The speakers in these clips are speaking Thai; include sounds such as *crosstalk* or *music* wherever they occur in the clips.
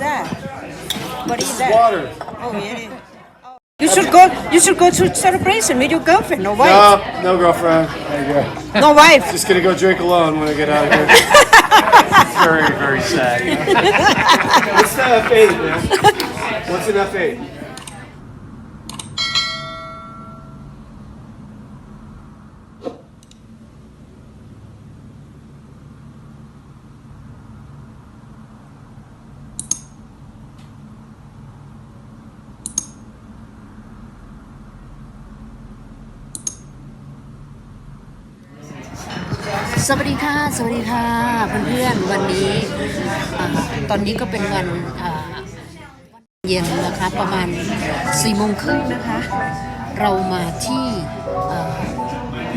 that? What is that? Water. Oh, really? You should go. You should go to celebration with your girlfriend or wife. No, no girlfriend. There you go. No wife. Just gonna go drink alone when I get out of here. *laughs* Very, very sad. What's the F8, man? What's an F8? สวัสดีค่ะ สวัสดีค่ะเพื่อนๆวันนี้อตอนนี้ก็เป็นวันเย็นนะคะประมาณ4ี่โมงครึ่งนะคะ เรามาที่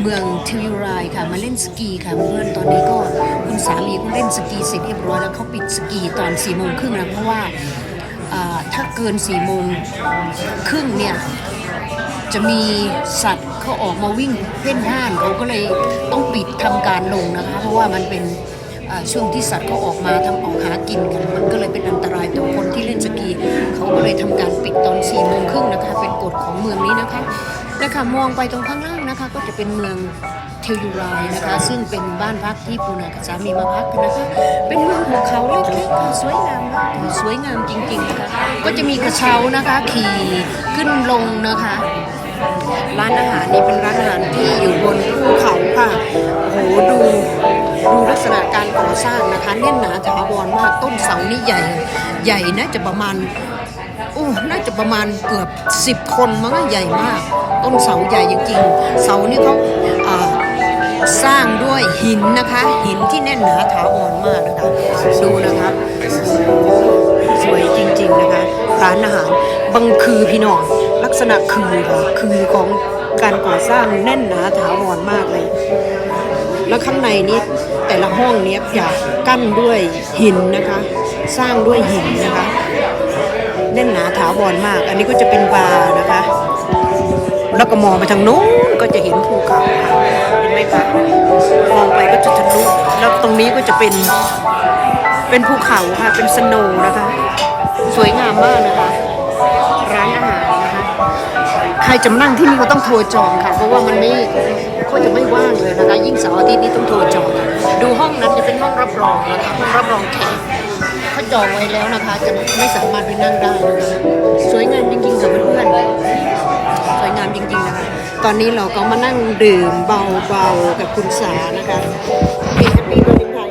เมืองทิวรายค่ะมาเล่นสกีค่ะเพื่อนตอนนี้ก็คุณสามีก็เล่นสกีเสร็จเรียบร้อยแล้วเขาปิดสกีตอน4ี่โมงครึ่งนะเพราะว่าถ้าเกิน4ี่โมงครึ่งเนี่ย จะมีสัตว์เขาออกมาวิ่งเพ่นพ่านเขาก็เลยต้องปิดทำการลงนะคะ เพราะว่ามันเป็นช่วงที่สัตว์เขาออกมาทำออกหากินกัน มันก็เลยเป็นอันตรายต่อคนที่เล่นสกี เขาก็เลยทำการปิดตอนสี่โมงครึ่งนะคะ เป็นกฎของเมืองนี้นะคะ นะคะมองไปตรงข้างล่างนะคะ ก็จะเป็นเมืองเทลยูรายนะคะ ซึ่งเป็นบ้านพักที่ปูนากับสามีมาพักกันนะคะ เป็นเมืองภูเขาเล็กๆค่ะสวยงามมากค่ะสวยงามจริงๆนะคะก็จะมีกระเช้านะคะขี่ขึ้นลงนะคะ ร้านอาหารนี่เป็นร้านอาหารที่อยู่บนภูเขาค่ะโอ้โหดูดูลักษณะการก่อสร้างนะคะแน่นหนาถาวรมากต้นเสานี่ใหญ่ ใหญ่น่าจะประมาณ โอ้น่าจะประมาณเกือบสิบคนมั้งใหญ่มาก ต้นเสาใหญ่จริงๆ เสานี่เขาาสร้างด้วยหินนะคะ หินที่แน่นหนาถาวรมากนะคะดูนะครับสวยจริงๆนะคะร้านอาหารบังคือพี่น้องลักษณะคือค่ะคือของการก่อสร้างแน่นหนาถาวรมากเลย แล้วข้างในนี้แต่ละห้องเนี้ยจะกั้นด้วยหินนะคะ สร้างด้วยหินนะคะ แน่นหนาถาวรมาก อันนี้ก็จะเป็นบาร์นะคะ แล้วก็มองไปทางโน้นก็จะเห็นภูเขาค่ะเห็นไหมคะมองไปก็จะทะลุแล้วตรงนี้ก็จะเป็นเป็นภูเขาค่ะเป็นสโนว์นะคะ สวยงามมากนะคะ ร้านอาหารนะคะ ใครจะมานั่งที่นี่ก็ต้องโทรจองค่ะ เพราะว่ามันไม่ก็จะไม่ว่างเลยนะคะ ยิ่งเสาร์อาทิตย์นี้ต้องโทรจอง ดูห้องนั้นจะเป็นห้องรับรองนะคะห้องรับรองแขก จองไว้แล้วนะคะ จะไม่สามารถไปนั่งได้นะคะ สวยงามจริงๆค่ะเพื่อนๆ สวยงามจริงๆนะคะ ตอนนี้เราก็มานั่งดื่มเบาๆกับคุณสานะคะเพีแฮปปี้วันไทย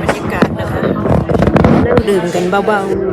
บรรยากาศนะคะนั่งดื่มกันเบาๆ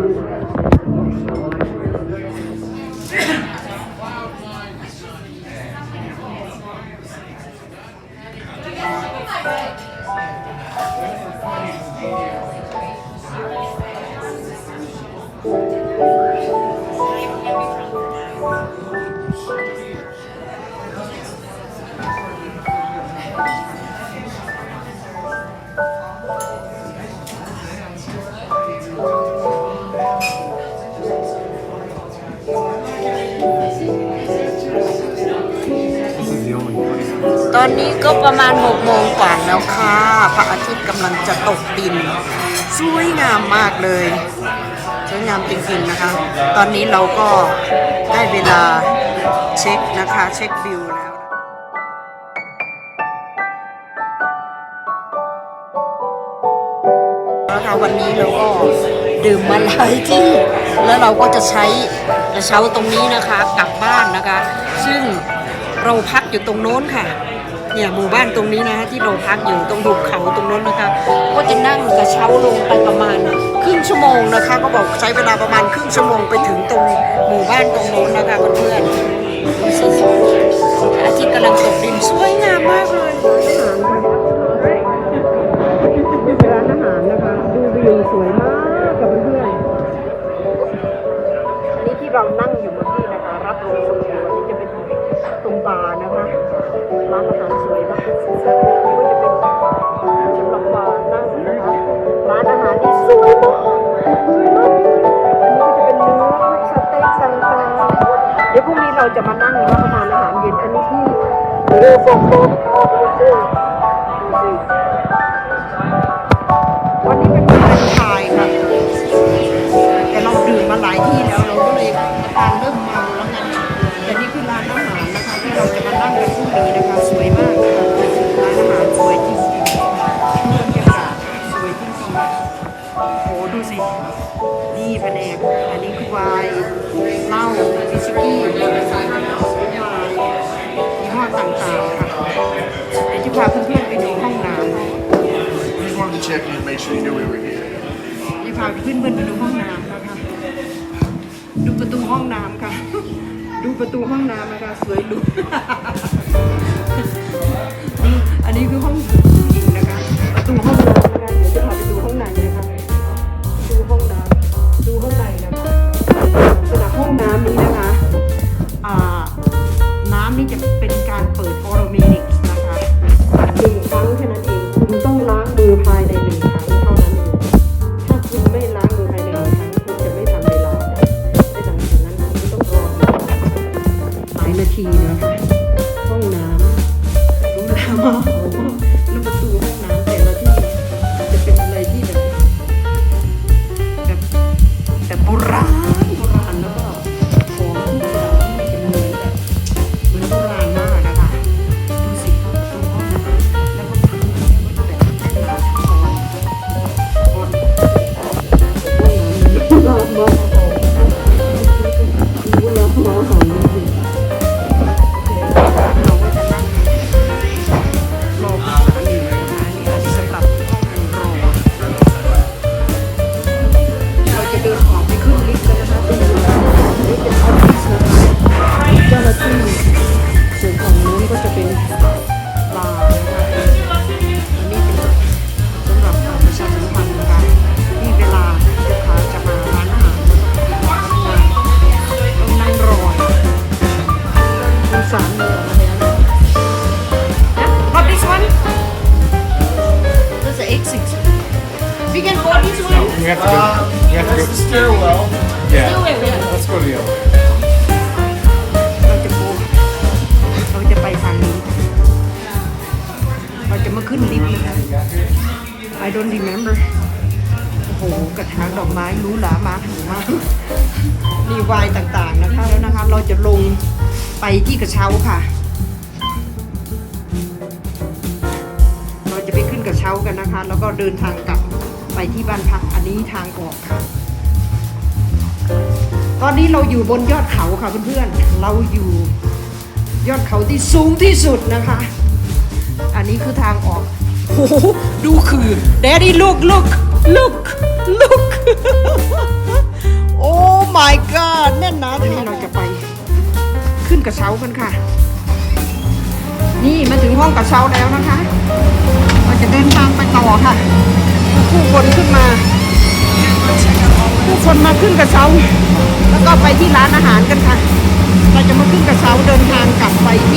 อนนี้ก็ประมาณ6โมงกว่าแล้วค่ะพระอาทิตย์กำลังจะตกดิน สวยงามมากเลยสวยงามจริงๆนะคะ ตอนนี้เราก็ได้เวลาเช็คนะคะ เช็ควิวแล้วนะคะวันนี้เราก็ดื่มมาหลายที่ แล้วเราก็จะใช้กระเช้าตรงนี้นะคะกลับบ้านนะคะ ซึ่งเราพักอยู่ตรงโน้นค่ะ เนี่ยหมู่บ้านตรงนี้นะคะที่เราพักอยู่ตรงหุบเขาตรงโน้นนะคะ ก็จะนั่งกระเช้าลงไปประมาณครึ่งชั่วโมงนะคะ ก็บอกใช้เวลาประมาณครึ่งชั่วโมงไปถึงตรงหมู่บ้านตรงโน้นนะคะเพื่อนๆอาทิตย์กำลังตกดินสวยงามมากเลยร้านอาหารนะคะดูวิวสวยมาก ร้านอาหารสวยมากนี่ก็จะเป็นสำหรับบานั่งนะคะร้านอาหารที่สวยมากสวยมากอันนี้ก็จะเป็นเนื้อสเต็กสันคาเดี๋ยวพรุ่งนี้เราจะมานั่งรับประทานอาหารเย็นอันนี้ที่เรือฟงโฟม ที่ยี่ห้อต่างๆค่ะเดี๋ยวจะพาเพื่อนๆไปดูห้องน้ำ We just wanted to check in, make sure you knew we were here. จะพาเพื่อนๆไปดูห้องน้ำนะคะ ดูประตูห้องน้ำค่ะ ดูประตูห้องน้ำนะคะสวยหรูำ We have to That's go. the stairwell. Yeah. Still wait, wait. Let's go to the other. เราจะปูเราจะไปทางนี้ เราจะมาขึ้นลิฟต์นะคะ I don't remember โอ้โหกระถางดอกไม้หรู้หลามาถึงมากมีไวน์ต่างๆนะคะ แล้วนะคะ เราจะลงไปที่กระเช้าค่ะ เราจะไปขึ้นกระเช้ากันนะคะ แล้วก็เดินทางกลับ ไปที่บ้านพักอันนี้ทางออกค่ะ ตอนนี้เราอยู่บนยอดเขาค่ะเพื่อนๆ เราอยู่ยอดเขาที่สูงที่สุดนะคะ อันนี้คือทางออกโอ้โหดูคือ Daddy look look look look โอ้ my god แน่นหนาทีนี้เราจะไป ขึ้นกระเช้ากันค่ะ นี่มาถึงห้องกระเช้าแล้วนะคะ เราจะเดินทางไปต่อค่ะ ผู้คนขึ้นมา ผู้คนมาขึ้นกระเช้า แล้วก็ไปที่ร้านอาหารกันค่ะ เราจะมาขึ้นกระเช้าเดินทางกลับไปที่